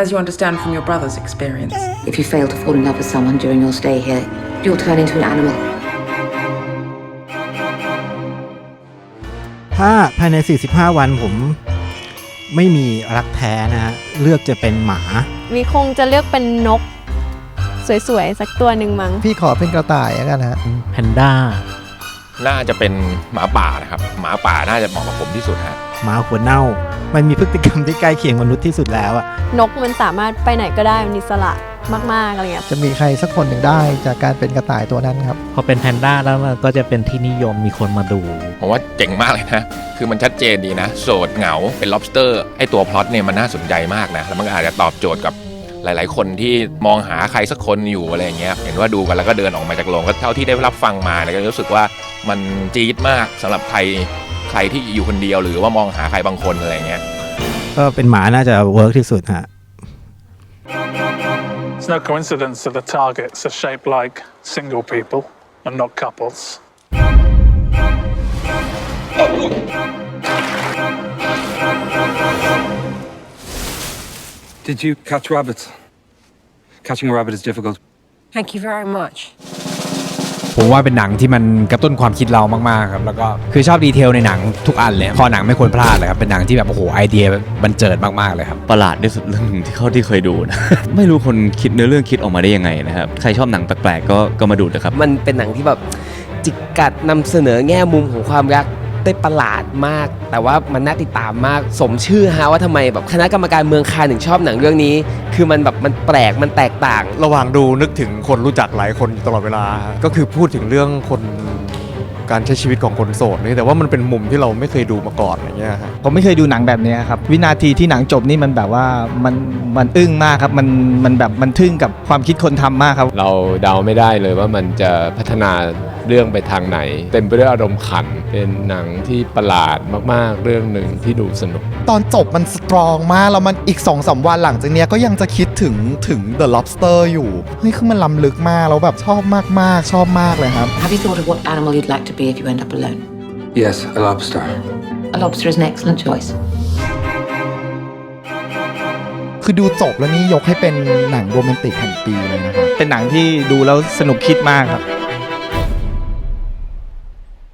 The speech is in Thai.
as you understand from your brother's experience. If you fail to fall in love with someone during your stay here, you'll turn into an animal. ถ้าภายใน 45 วันผมไม่มีรักแท้นะฮะเลือกจะเป็นหมาวิคงจะเลือกเป็นนก สวยๆ สักตัวหนึ่งมั้ง พี่ขอเป็นกระต่ายแล้วกันฮะ แพนด้า น่าจะเป็นหมาป่านะครับ หมาป่าน่าจะเหมาะกับผมที่สุดฮะหมาหัวเน่า มันมีพฤติกรรมที่ใกล้เคียงมนุษย์ที่สุดแล้วอะนกมันสามารถไปไหนก็ได้มันอิสระมาก ๆ อะไรเงี้ย จะมีใครสักคนหนึ่งได้จากการเป็นกระต่ายตัวนั้นครับ พอเป็นแพนด้าแล้วมันก็จะเป็นที่นิยมมีคนมาดู ผมว่าเจ๋งมากเลยนะ คือมันชัดเจนดีนะ โสดเหงาเป็น lobster ไอตัวพล็อตเนี่ยมันน่าสนใจมากนะ แล้วมันก็อาจจะตอบโจทย์กับหลาย ๆ คนที่มองหาใครสักคนอยู่อะไรอย่างเงี้ย เห็นว่าดูกันแล้วก็เดินออกมาจากโรงก็เท่าที่ได้รับฟังมาเนี่ยก็รู้สึกว่า มันจี๊ดมากสำหรับใครใครที่อยู่คนเดียวหรือว่ามองหาใครบางคนอะไรอย่างเงี้ย ก็เป็นหมาน่าจะเวิร์กที่สุดฮะ It's no coincidence that the targets are shaped like single people and not couples. Did you catch rabbits? Catching a rabbit is difficult. Thank you very much. ผมว่าเป็นหนังที่มันกระตุ้นความคิดเรามากๆครับแล้วก็คือชอบดีเทลในหนังทุกอันเลยพอหนังไม่ควรพลาดเลยครับเป็นหนังที่แบบโอ้โหไอเดียบันเจิดมากๆเลยครับประหลาดที่สุดเรื่องหนึ่งที่เขาที่เคยดูนะไม่รู้คนคิดเนื้อเรื่องคิดออกมาได้ยังไงนะครับใครชอบหนังแปลกๆก็ก็มาดูนะครับมันเป็นหนังที่แบบจิกกัดนำเสนอแง่มุมของความรัก ได้ประหลาดมาก แต่ว่ามันน่าติดตามมากสมชื่อฮะว่าทำไมแบบคณะกรรมการเมืองคานถึงชอบหนังเรื่องนี้ คือมันแบบมันแปลกมันแตกต่าง ระหว่างดูนึกถึงคนรู้จักหลายคนตลอดเวลา ก็คือพูดถึงเรื่องคนการใช้ชีวิตของคนโสดนี่แต่ว่ามันเป็นมุมที่เราไม่เคยดูมาก่อนอย่างเงี้ยฮะผมไม่เคยดูหนังแบบนี้ครับ วินาทีที่หนังจบนี่มันแบบว่ามันมันอึ้งมากครับ มันมันแบบมันทึ่งกับความคิดคนทำมากครับ เราเดาไม่ได้เลยว่ามันจะพัฒนา เรื่องไปทางไหน เต็มไปด้วยอารมณ์ขัน เป็นหนังที่ประหลาดมากๆ เรื่องหนึ่งที่ดูสนุก ตอนจบมันสตรองมาก แล้วมันอีก2อสวันหลังจากเนี้ยก็ยังจะคิดถึงถึง The Lobster อยู่นี่คือมันล้ำลึกมาก แล้วแบบชอบมากๆ ชอบมากเลยครับ Have you thought of what animal you'd like to be if you end up alone? Yes, a lobster. A lobster is an excellent choice. คือดูจบแล้วนี่ยกให้เป็นหนังโรแมนติกแห่งปีเลยนะครับ เป็นหนังที่ดูแล้วสนุกคิดมากครับ